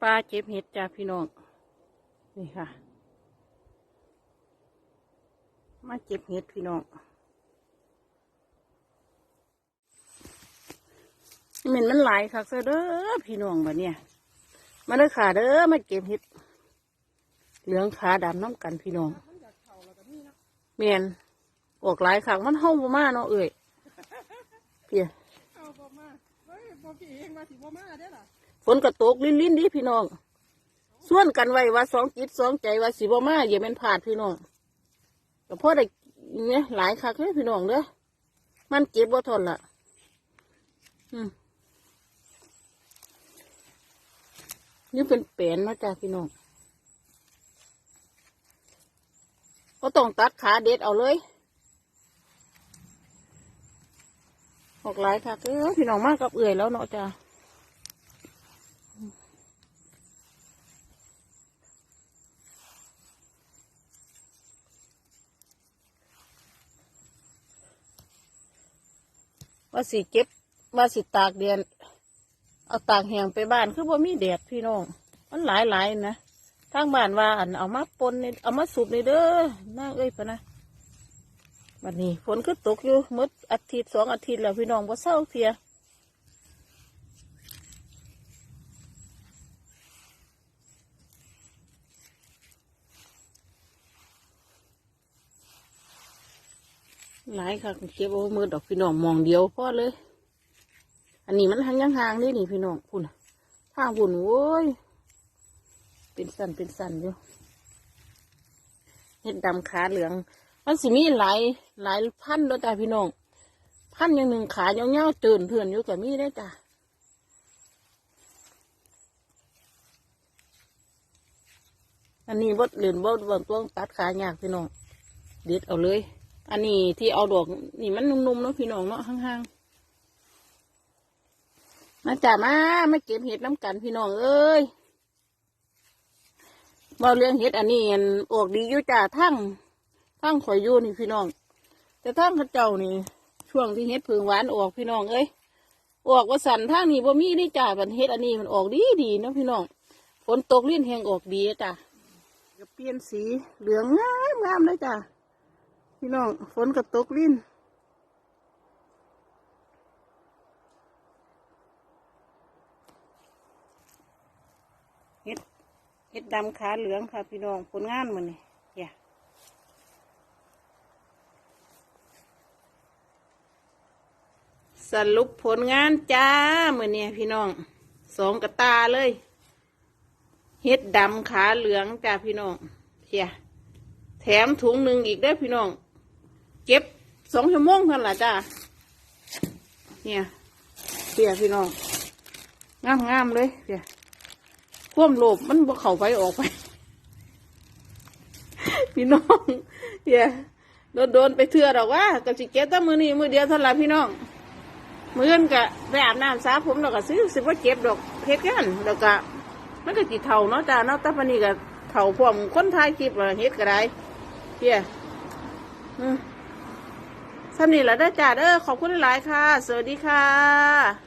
ปลาเก็บเห็ดจ้าพี่น้อง นี่ค่ะ มาเก็บเห็ดพี่น้องเหม็นมันหลายค่ะเด้อพี่น้องบัดเนี่ย มาเด้อขาเด้อมาเก็บเห็ด เหลืองขาดำน้ำกันพี่น้องเมียนออกหลายขังมันเฮาบ่มาเนาะเอ้ยเพียเอาบ่มาเฮ้ยบ่พี่เองมาสิบ่มาเด้อล่ะ ฝนกระตกลิ้นลิ้นดิพี่น้อง ส่วนกันไว้ว่าสองจิตสองใจว่าสิบ่มาอย่าเป็นผาดพี่น้องก็พอได้เนี่ยหลายคักเลยพี่น้องเด้อมันเก็บบ่ทนละอืมนี่เป็นแปลนนาะจ้าพี่น้องก็ต้องตัดขาเด็ดเอาเลยออกหลายคักเออพี่น้องมากกับเอื่อยแล้วเนาะจ้า ว่าสิเก็บว่าสิตากแดดเอาตากแห้งไปบ้านคือว่ามีแดดพี่น้อง มันหลายหลายๆนะทางบ้านว่าอันเอามาปนนี่เอามาสูบนี่เด้อน่าเอ้ยปะนะวันนี้ฝนคือตกอยู่หมดอาทิตย์สองอาทิตย์แล้วพี่น้องว่าเศร้าเทีย หลายค่ะเก็บเอามือดอกพี่น้องมองเดียวพอเลย อันนี้มันทางยังห่างๆนี่นี่พี่น้องพุ่นน่ะทางพุ่นโว้ยเป็นสันเป็นสันอยู่เห็ดดำขาเหลือง มันสิมีหลายหลายพันธุ์แล้วจ้ะพี่น้องพันธุ์อย่างหนึ่งขาเงาๆเตือนเพื่อนอยู่กับมีได้จ้ะอันนี้บดเหรียญบดบางตัวตัดขายากพี่น้องเด็ดเอาเลย อันนี้ที่เอาดอกนี่มันนุ่มๆเนาะพี่น้องเนาะห่างๆ มาจ้ามามาเก็บเห็ดน้ำกันพี่น้องเอ้ยบ่เรื่องเห็ดอันนี้อันออกดีอยู่จ้าทั้งทั้งข่อยอยู่นี่พี่น้อง แต่ทั้งข้าเจ้านี่ ช่วงที่เห็ดผึ่งหวานออกพี่น้องเอ้ยออกว่าสันทางนี้บ่มีนี่จ้าบันเห็ดอันนี้มันออกดีดีเนาะพี่น้องฝนตกลิ้นแหงออกดีจ้าก็เปลี่ยนสีเหลืองงามงามเลยจ้า พี่น้องฝนก็ตกลิ้นเฮ็ดเฮ็ดดำขาเหลืองค่ะ พี่น้องผลงานมันนี่อย่าสรุปผลงานจ้าเมือเนี่ยพี่น้องสองกระตาเลยเฮ็ดดำขาเหลืองจ้าพี่น้องเฮียแถมถุงหนึ่งอีกได้พี่น้อง เก็บสองชั่วโมงเท่านั้นล่ะจ้าเนี่ยเฮียพี่น้องงามงามๆเลยเฮียความโลภมันบ่เข้าไปออกไป พี่น้องเดี๋ยโดนโดนๆไปเถื่อดอกว่ากับสิเก็บแต่มือนี้มือเดียวเท่าไหร่พี่น้องมืออื่นกะไปอาบน้ำสระผมแล้วก็ซื้อสิว่าเก็บดอกเฮ็ดกันแล้วก็มันก็กี่เท่าเนาะจ้าเนาะต่ปานนี้ก็เท่าพวกคนถ่ายคลิปว่าเฮ็ดก็ได้เพี่ยอืม สำนี่และได้จ้าเด้อขอบคุณหลายค่ะ สวัสดีค่ะ